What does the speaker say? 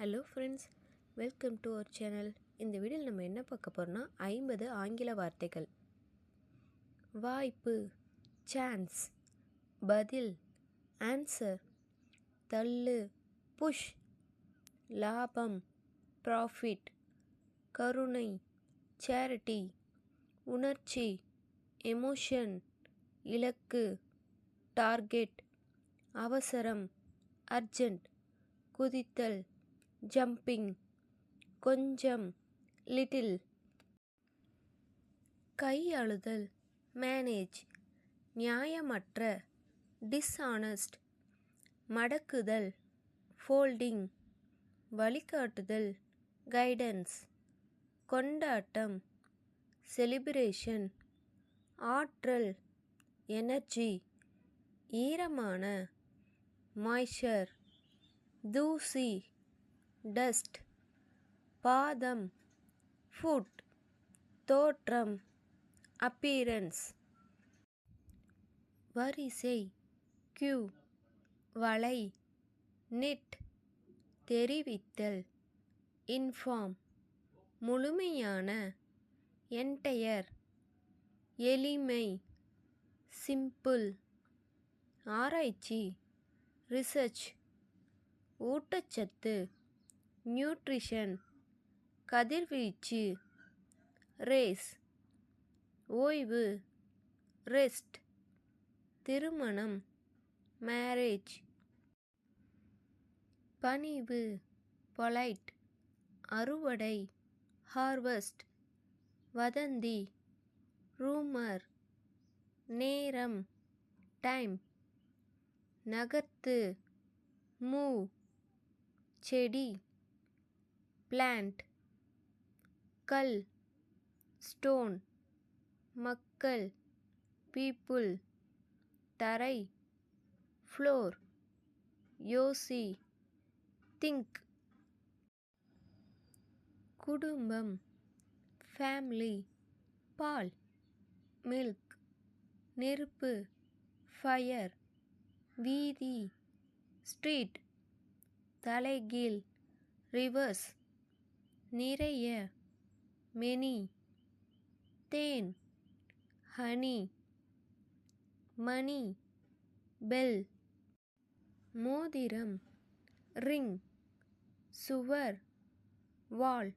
Hello friends welcome to our channel இந்த வீடியோவில் நம்ம என்ன பார்க்க போகிறோம்னா ஐம்பது ஆங்கில வார்த்தைகள். வாய்ப்பு சான்ஸ் பதில் ஆன்சர் தள்ளு புஷ் லாபம் ப்ராஃபிட் கருணை சேரிட்டி உணர்ச்சி எமோஷன் இலக்கு டார்கெட் அவசரம் அர்ஜெண்ட் குதித்தல். ஜம்பிங் கொஞ்சம் லிட்டில் கையழுதல் மேனேஜ் நியாயமற்ற டிஸ்ஆனஸ்ட் மடக்குதல் ஃபோல்டிங் வழிகாட்டுதல் கைடன்ஸ் கொண்டாட்டம் செலிப்ரேஷன் ஆற்றல் எனர்ஜி ஈரமான மாய்ச்சர் தூசி டஸ்ட் பாதம் ஃபுட் தோற்றம் அப்பியரன்ஸ். வரிசை கியூ வலை நிட் தெரிவித்தல் இன்ஃபார்ம். முழுமையான என்டையர். எளிமை சிம்பிள். ஆராய்ச்சி ரிசர்ச். ஊட்டச்சத்து. நியூட்ரிஷன் கதிர்வீச்சு ரேஸ் ஓய்வு ரெஸ்ட் திருமணம் மேரேஜ் பணிவு பொலைட் அறுவடை ஹார்வெஸ்ட் வதந்தி ரூமர் நேரம் டைம் நகர்த்து மூ செடி. பிளான்ட் கல் ஸ்டோன் மக்கள் பீப்புள் தரை ஃப்ளோர் யோசி திங்க் குடும்பம் ஃபேமிலி பால் மில்க் நெருப்பு ஃபயர் வீதி ஸ்ட்ரீட் தலைகீழ் ரிவர்ஸ் நிறைய மெனி தேன் ஹனி மணி பெல் மோதிரம் ரிங் சுவர் வால்.